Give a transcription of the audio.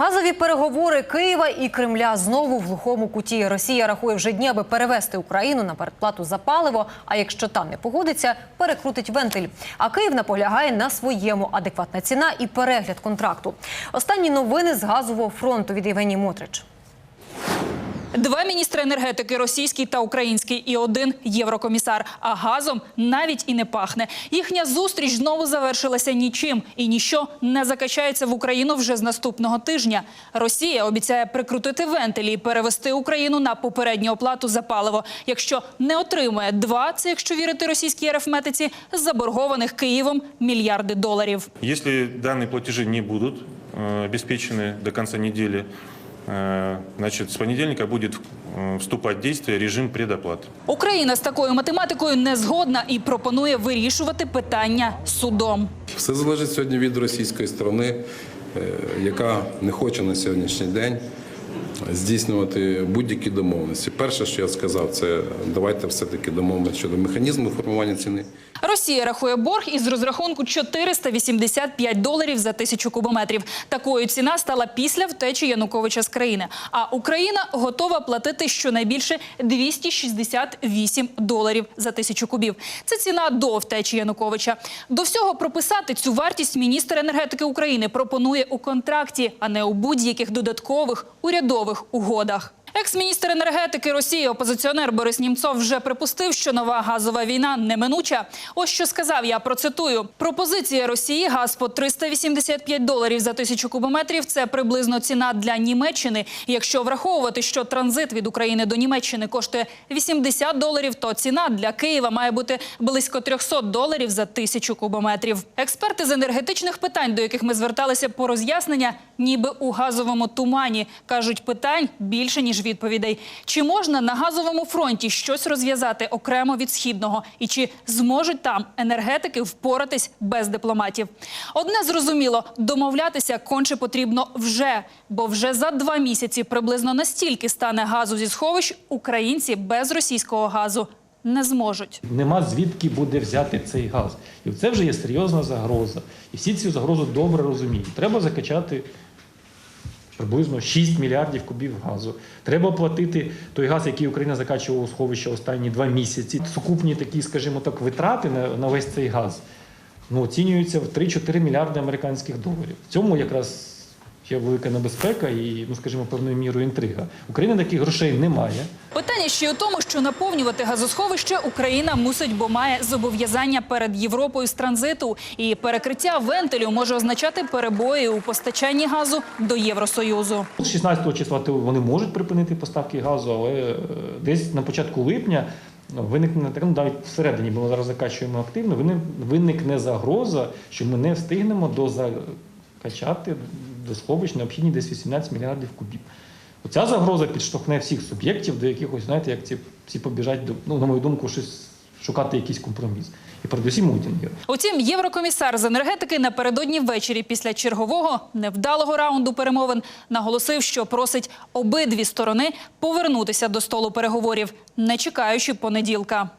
Газові переговори Києва і Кремля знову в глухому куті. Росія рахує вже дні, аби перевести Україну на передплату за паливо. А якщо там не погодиться, перекрутить вентиль. А Київ наполягає на своєму адекватна ціна і перегляд контракту. Останні новини з газового фронту від Євгенії Мотрич. Два міністри енергетики російський та український і один єврокомісар. А газом навіть і не пахне. Їхня зустріч знову завершилася нічим, і ніщо не закачається в Україну вже з наступного тижня. Росія обіцяє прикрутити вентилі і перевести Україну на попередню оплату за паливо, якщо не отримує два, це якщо вірити російській арифметиці, заборгованих Києвом мільярди доларів. Если данные платежи не будут э, обеспечены до конца недели, э, значит, с понедельника будет э, вступать в действие режим предоплаты. Україна з такою математикою не згодна і пропонує вирішувати питання судом. Все залежить сьогодні від російської сторони, е, яка не хоче на сьогоднішній день здійснювати будь-які домовленості. Перше, що я сказав, це давайте все-таки домовимося щодо механізму формування ціни. Росія рахує борг із розрахунку 485 доларів за тисячу кубометрів. Такою ціна стала після втечі Януковича з країни. А Україна готова платити щонайбільше 268 доларів за тисячу кубів. Це ціна до втечі Януковича. До всього прописати цю вартість міністр енергетики України пропонує у контракті, а не у будь-яких додаткових урядових угодах. Екс-міністр енергетики Росії, опозиціонер Борис Німцов вже припустив, що нова газова війна неминуча. Ось що сказав я процитую: пропозиція Росії газ по 385 доларів за тисячу кубометрів. Це приблизно ціна для Німеччини. Якщо враховувати, що транзит від України до Німеччини коштує 80 доларів, то ціна для Києва має бути близько 300 доларів за тисячу кубометрів. Експерти з енергетичних питань, до яких ми зверталися по роз'яснення, ніби у газовому тумані кажуть питань більше ніж відповідей. Чи можна на газовому фронті щось розв'язати окремо від східного, і чи зможуть там енергетики впоратись без дипломатів? Одне зрозуміло, домовлятися конче потрібно вже, бо вже за два місяці приблизно настільки стане газу зі сховищ, українці без російського газу не зможуть. Нема звідки буде взяти цей газ. І це вже є серйозна загроза. І всі цю загрозу добре розуміють. Треба закачати приблизно 6 мільярдів кубів газу. Треба платити той газ, який Україна закачувала у сховище останні два місяці. Сукупні такі, скажімо так, витрати на, на весь цей газ ну, оцінюються в 3-4 мільярди американських доларів. В цьому якраз є велика небезпека і, ну скажімо, певною мірою інтрига. Україна таких грошей не має. Питання ще й у тому, що наповнювати газосховище Україна мусить, бо має зобов'язання перед Європою з транзиту. І перекриття вентилю може означати перебої у постачанні газу до Євросоюзу. З 16 числа вони можуть припинити поставки газу, але е, десь на початку липня ну, виникне так, ну, навіть всередині, бо ми зараз закачуємо активно, виник- виникне загроза, що ми не встигнемо дозакачати до сховищ необхідні десь 18 мільярдів кубів. Оця загроза підштовхне всіх суб'єктів до якихось, знаєте, як ці, ці побіжать до, ну, на мою думку, щось шукати якийсь компроміс. І передусім мутінги. Утім, єврокомісар з енергетики напередодні ввечері після чергового невдалого раунду перемовин наголосив, що просить обидві сторони повернутися до столу переговорів, не чекаючи понеділка.